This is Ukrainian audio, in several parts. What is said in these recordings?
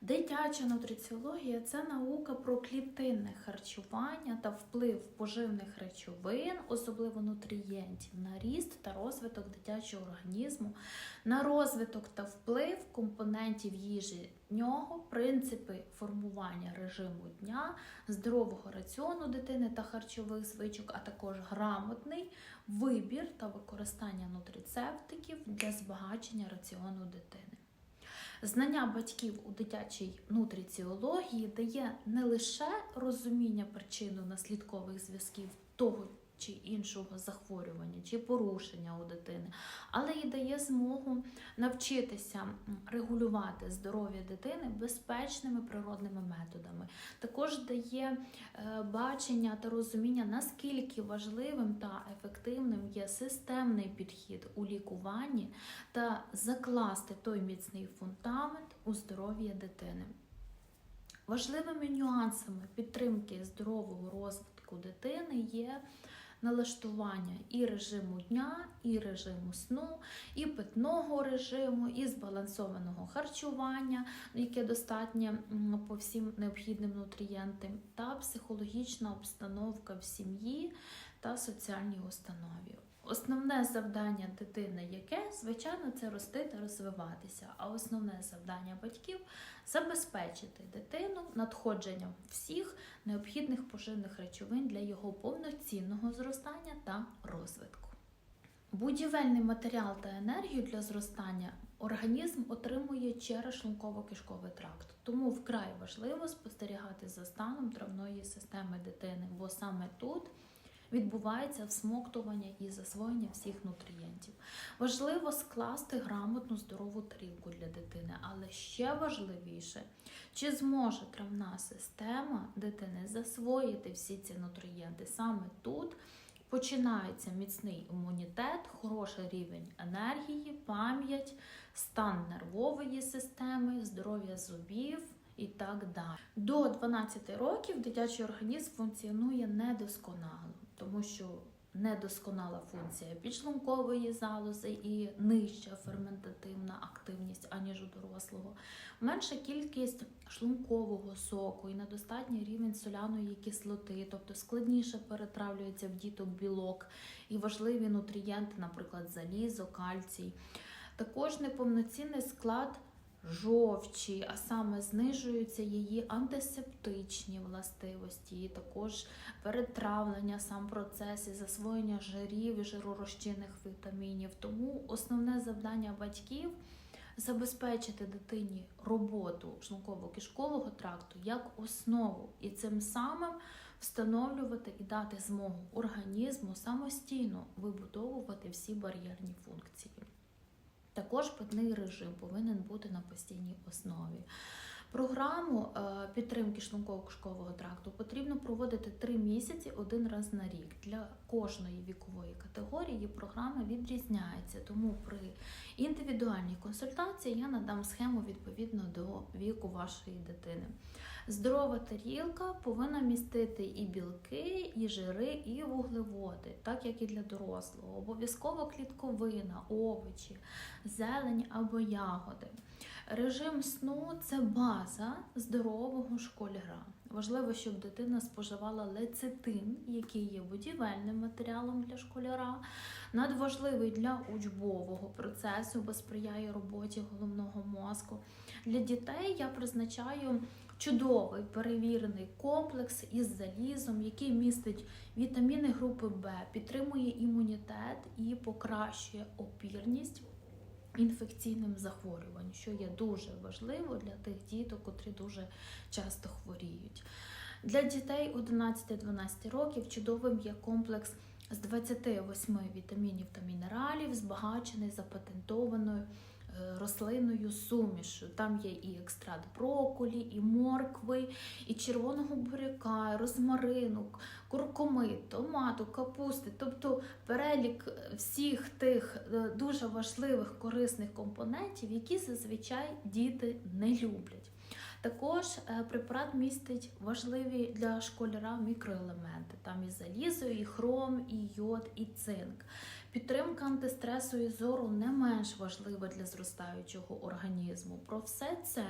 Дитяча нутриціологія це наука про клітинне харчування та вплив поживних речовин, особливо нутрієнтів, на ріст та розвиток дитячого організму, на розвиток та вплив компонентів їжі нього, принципи формування режиму дня, здорового раціону дитини та харчових звичок, а також грамотний вибір та використання нутрицептиків для збагачення раціону дитини. Знання батьків у дитячій нутриціології дає не лише розуміння причинно-наслідкових зв'язків того чи іншого захворювання чи порушення у дитини, але й дає змогу навчитися регулювати здоров'я дитини безпечними природними методами. Також дає е, бачення та розуміння, наскільки важливим та ефективним є системний підхід у лікуванні та закласти той міцний фундамент у здоров'я дитини. Важливими нюансами підтримки здорового розвитку дитини є налаштування і режиму дня, і режиму сну, і питного режиму, і збалансованого харчування, яке достатнє по всім необхідним нутрієнтам, та психологічна обстановка в сім'ї та соціальній установі. Основне завдання дитини яке, звичайно, це рости та розвиватися. А основне завдання батьків забезпечити дитину надходженням всіх необхідних поживних речовин для його повноцінного зростання та розвитку. Будівельний матеріал та енергію для зростання організм отримує через шлунково-кишковий тракт. Тому вкрай важливо спостерігати за станом травної системи дитини, бо саме тут відбувається всмоктування і засвоєння всіх нутрієнтів. Важливо скласти грамотну здорову тарілку для дитини, але ще важливіше, чи зможе травна система дитини засвоїти всі ці нутрієнти. Саме тут починається міцний імунітет, хороший рівень енергії, пам'ять, стан нервової системи, здоров'я зубів. І так далі. До 12 років дитячий організм функціонує недосконало, тому що недосконала функція підшлункової залози і нижча ферментативна активність, аніж у дорослого, менша кількість шлункового соку і недостатній рівень соляної кислоти, тобто складніше перетравлюється в діток білок і важливі нутрієнти, наприклад, залізо, кальцій. Також неповноцінний склад жовчі, а саме знижуються її антисептичні властивості, і також перетравлення, сам процес і засвоєння жирів і жиророзчинних вітамінів. Тому основне завдання батьків забезпечити дитині роботу шлунково-кишкового тракту як основу, і цим самим встановлювати і дати змогу організму самостійно вибудовувати всі бар'єрні функції. Також питний режим повинен бути на постійній основі. Програму е, підтримки шлунково-кишкового тракту потрібно проводити 3 місяці один раз на рік. Для кожної вікової категорії програма відрізняється, тому при індивідуальній консультації я надам схему відповідно до віку вашої дитини. Здорова тарілка повинна містити і білки, і жири, і вуглеводи, так як і для дорослого. Обов'язково клітковина, овочі, зелень або ягоди. Режим сну це база здорового школяра. Важливо, щоб дитина споживала лецитин, який є будівельним матеріалом для школяра, надважливий для учбового процесу, бо сприяє роботі головного мозку. Для дітей я призначаю чудовий перевірений комплекс із залізом, який містить вітаміни групи Б, підтримує імунітет і покращує опірність інфекційним захворюванням, що є дуже важливо для тих діток, котрі дуже часто хворіють. Для дітей 11-12 років чудовим є комплекс з 28 вітамінів та мінералів, збагачений запатентованою рослинною сумішю. Там є і екстракт брокколі, і моркви, і червоного буряка, розмарину, куркуми, томату, капусти. Тобто перелік всіх тих е, дуже важливих корисних компонентів, які зазвичай діти не люблять. Також е, препарат містить важливі для школяра мікроелементи. Там і залізо, і хром, і йод, і цинк. Підтримка антистресу і зору не менш важлива для зростаючого організму. Про все це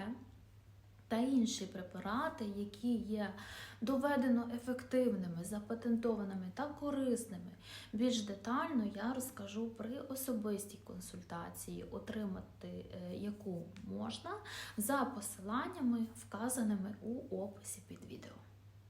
та інші препарати, які є доведено ефективними, запатентованими та корисними. Більш детально я розкажу при особистій консультації, отримати е, яку можна за посиланнями, вказаними у описі під відео.